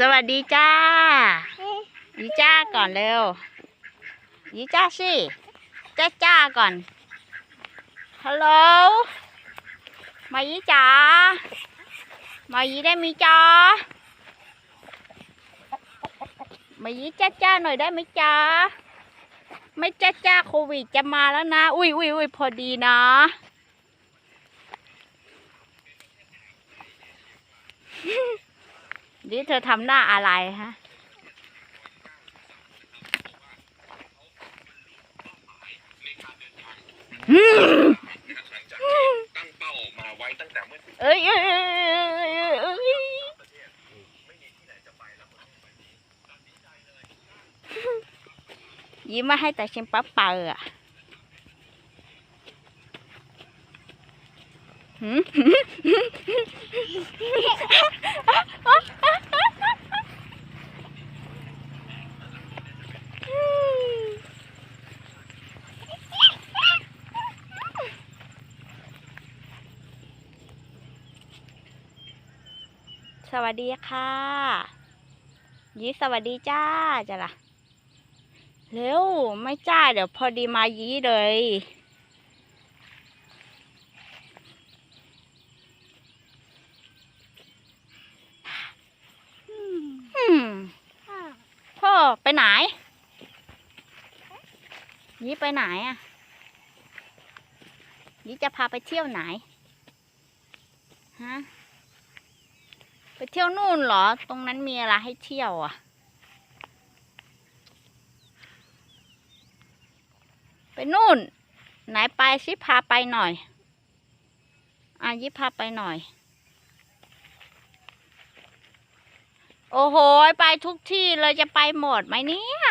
สวัสดีจ้ายีจ้าก่อนเร็วยีจ้าสิจ้าจ้าก่อนฮัลโหลมายีจ๋ามายีได้มีจ้ามายีจ้าจ้าหน่อยได้ไหมจ้าไม่จ้าจ้าโควิดจะมาแล้วนะ อุ้ยอุ้ยอุ้ยพอดีนะ นี่เธอทำหน้าอะไรฮะ ตั้งเป้ามาไว้ตั้งแต่เมื่อเอ้ยเอ้ยเอ้ยเอ้ยเอ้ยยิ้มมาให้แต่ชิมปั๊บเปอร์อะหืม สวัสดีค่ะยีสวัสดีจ้าจ้ะล่ะเร็วไม่จ้าเดี๋ยวพอดีมายีเลย พ่อไปไหนยีไปไหนอะยีจะพาไปเที่ยวไหนฮะ ไปเที่ยวนู่นเหรอ ตรงนั้นมีอะไรให้เที่ยวอะ ไปนู่น ไหนไปชิพาไปหน่อย อะยิพาไปหน่อย โอ้โห ไปทุกที่เลยจะไปหมดไหมเนี่ย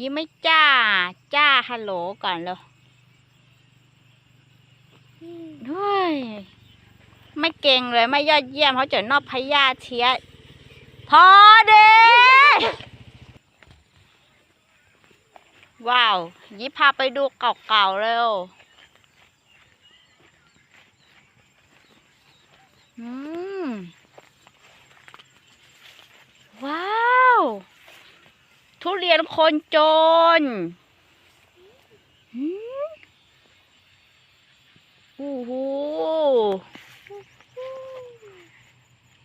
ยิ้มไม่จ้า จ้าฮัลโหลก่อนเลย เฮ้ยไม่เก่งเลยไม่ยอดเยี่ยมเขาจะนอบพยาเทียพอเด้ว้าวยิบพาไปดูเก่าๆเร็วอืมว้าว ทุเรียนคนจนอืม โอ้โห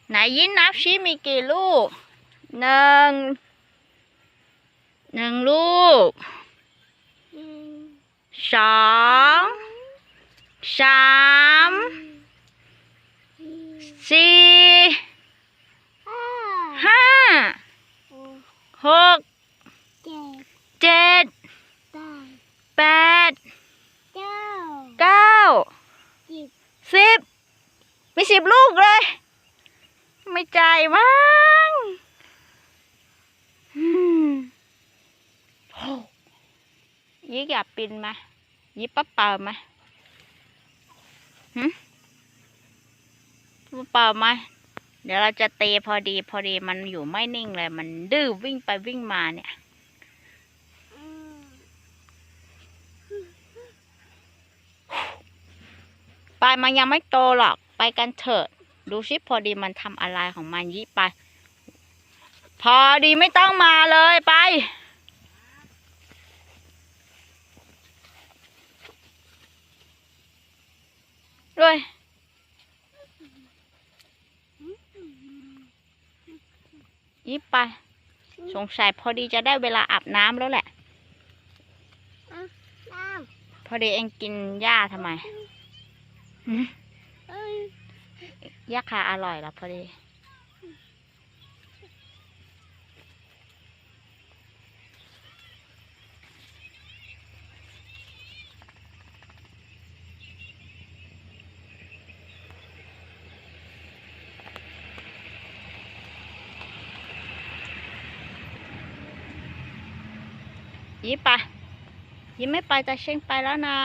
ไหนยิ้นนับชิมีกี่ลูกหนึ่งหนึ่งลูกสองสามสี่ห้าหก เจ็ด แปด เก้า สิบมีสิบลูกเลย ไม่ใจมั้งยี่อยากปินมายี่ป้าเป่ามาหืมป้าเป่ามา เดี๋ยวเราจะเตะพอดีพอดีมันอยู่ไม่นิ่งเลย มันดื้อวิ่งไปวิ่งมาเนี่ย ปลายมันยังไม่โตหรอก ไปกันเถอะ ดูชิพอดีมันทำอะไรของมันยี่ไป พอดีไม่ต้องมาเลยไป ด้วยยี่ไป สงสัยพอดีจะได้เวลาอาบน้ำแล้วแหละ พอดีเองกินหญ้าทำไม หืมหญ้าอร่อยแล้วพอดี ยิ้มไปยิ้มไม่ไปแต่เชงไปแล้วนะ